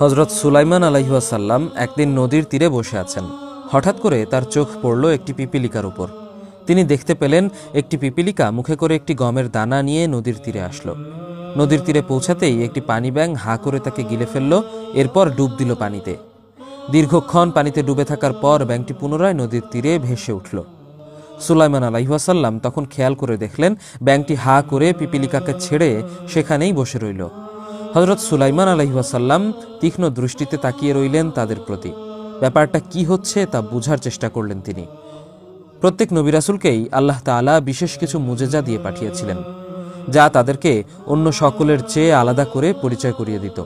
হজরত সুলাইমান আলাইহাসাল্লাম একদিন নদীর তীরে বসে আছেন। হঠাৎ করে তার চোখ পড়ল একটি পিপিলিকার উপর। তিনি দেখতে পেলেন একটি পিপিলিকা মুখে করে একটি গমের দানা নিয়ে নদীর তীরে আসলো। নদীর তীরে পৌঁছাতেই একটি পানি ব্যাং হা করে তাকে গিলে ফেলল, এরপর ডুব দিল পানিতে। দীর্ঘক্ষণ পানিতে ডুবে থাকার পর ব্যাংকটি পুনরায় নদীর তীরে ভেসে উঠল। সুলাইমান আলাইহাসাল্লাম তখন খেয়াল করে দেখলেন ব্যাংকটি হা করে পিপিলিকাকে ছেড়ে সেখানেই বসে রইল। হজরত সুলাইমান আলাইহাসাল্লাম তীক্ষ্ণ দৃষ্টিতে তাকিয়ে রইলেন তাদের প্রতি। ব্যাপারটা কি হচ্ছে তা বুঝার চেষ্টা করলেন তিনি। প্রত্যেক নবিরাসুলকেই আল্লাহ তাআলা বিশেষ কিছু মুজেজা দিয়ে পাঠিয়েছিলেন, যা তাদেরকে অন্য সকলের চেয়ে আলাদা করে পরিচয় করিয়ে দিত।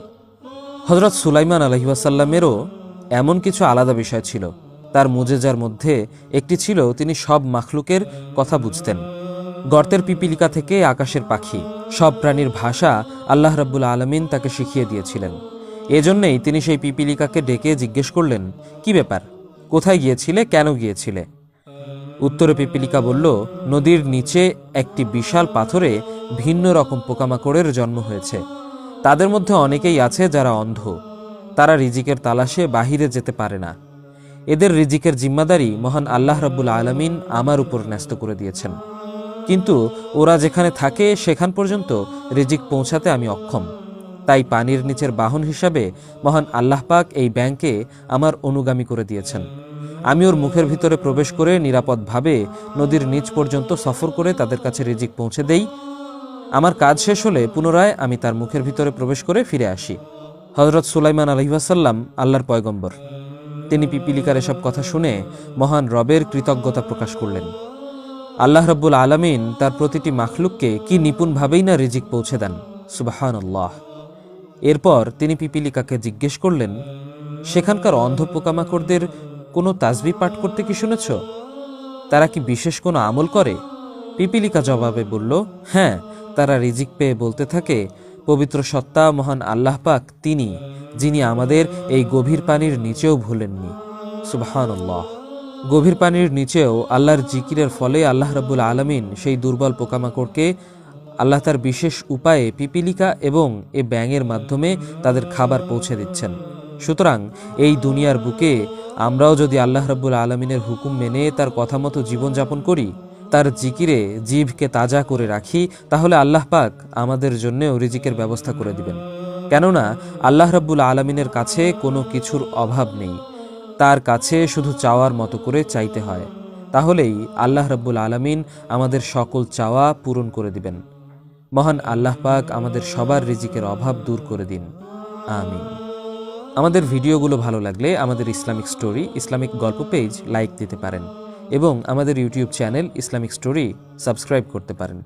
হজরত সুলাইমান আলহিবাসাল্লামেরও এমন কিছু আলাদা বিষয় ছিল। তার মুজেজার মধ্যে একটি ছিল, তিনি সব মাখলুকের কথা বুঝতেন। গর্তের পিপিলিকা থেকে আকাশের পাখি। সব প্রাণীর ভাষা আল্লাহ রাব্বুল আলমিন তাকে শিখিয়ে দিয়েছিলেন। এজন্যই তিনি সেই পিপিলিকাকে ডেকে জিজ্ঞেস করলেন, কি ব্যাপার? কোথায় গিয়েছিলে? কেন গিয়েছিলে? উত্তরে পিপিলিকা বলল, নদীর নিচে একটি বিশাল পাথরে ভিন্ন রকম পোকামাকড়ের জন্ম হয়েছে। তাদের মধ্যে অনেকেই আছে যারা অন্ধ। তারা রিজিকের তালাশে বাহিরে যেতে পারে না। এদের রিজিকের জিম্মাদারি মহান আল্লাহ রাব্বুল আলমিন আমার উপর ন্যস্ত করে দিয়েছেন। কিন্তু ওরা যেখানে থাকে সেখান পর্যন্ত রিজিক পৌঁছাতে আমি অক্ষম। তাই পানির নিচের বাহন হিসাবে মহান আল্লাহ পাক এই ব্যাংকে আমার অনুগামী করে দিয়েছেন। আমি ওর মুখের ভিতরে প্রবেশ করে নিরাপদভাবে নদীর নিচ পর্যন্ত সফর করে তাদের কাছে রিজিক পৌঁছে দেই। আমার কাজ শেষ হলে পুনরায় আমি তার মুখের ভিতরে প্রবেশ করে ফিরে আসি। হজরত সুলাইমান আলহিহাসাল্লাম আল্লাহর পয়গম্বর। তিনি পিপিলিকার এসব কথা শুনে মহান রবের কৃতজ্ঞতা প্রকাশ করলেন। আল্লাহ রব্বুল আলমিন তার প্রতিটি মাখলুককে কি নিপুণভাবেই না রিজিক পৌঁছে দেন? সুবাহান আল্লাহ এরপর তিনি পিপিলিকাকে জিজ্ঞেস করলেন, সেখানকার অন্ধ পোকামাকড়দের কোনো তাজবি পাঠ করতে কি শুনেছ? তারা কি বিশেষ কোনো আমল করে? পিপিলিকা জবাবে বলল হ্যাঁ তারা রিজিক পেয়ে বলতে থাকে, পবিত্র সত্তা মহান আল্লাহ পাক তিনি, যিনি আমাদের এই গভীর পানির নিচেও ভুলেননি। সুবহানাল্লাহ। গভীর পানির নিচেও আল্লাহর জিকিরের ফলে আল্লাহ রাব্বুল আলমিন সেই দুর্বল পোকামাকড়কে আল্লাহ তার বিশেষ উপায়ে পিপিলিকা এবং এ ব্যাঙের মাধ্যমে তাদের খাবার পৌঁছে দিচ্ছেন। সুতরাং এই দুনিয়ার বুকে আমরাও যদি আল্লাহ রাব্বুল আলমিনের হুকুম মেনে তার কথা মতো জীবনযাপন করি, তার জিকিরে জিভকে তাজা করে রাখি, তাহলে আল্লাহ পাক আমাদের জন্যেও রিজিকের ব্যবস্থা করে দিবেন। কেননা আল্লাহ রাব্বুল আলমিনের কাছে কোনো কিছুর অভাব নেই। তার কাছে শুধু চাওয়ার মতো করে চাইতে হয়। তাহলেই আল্লাহ রাব্বুল আলমিন আমাদের সকল চাওয়া পূরণ করে দিবেন। মহান আল্লাহ পাক আমাদের সবার রিজিকের অভাব দূর করে দিন। আমিন। আমাদের ভিডিওগুলো ভালো লাগলে আমাদের ইসলামিক স্টোরি, ইসলামিক গল্প পেজ লাইক দিতে পারেন এবং আমাদের YouTube channel Islamic story subscribe করতে পারেন।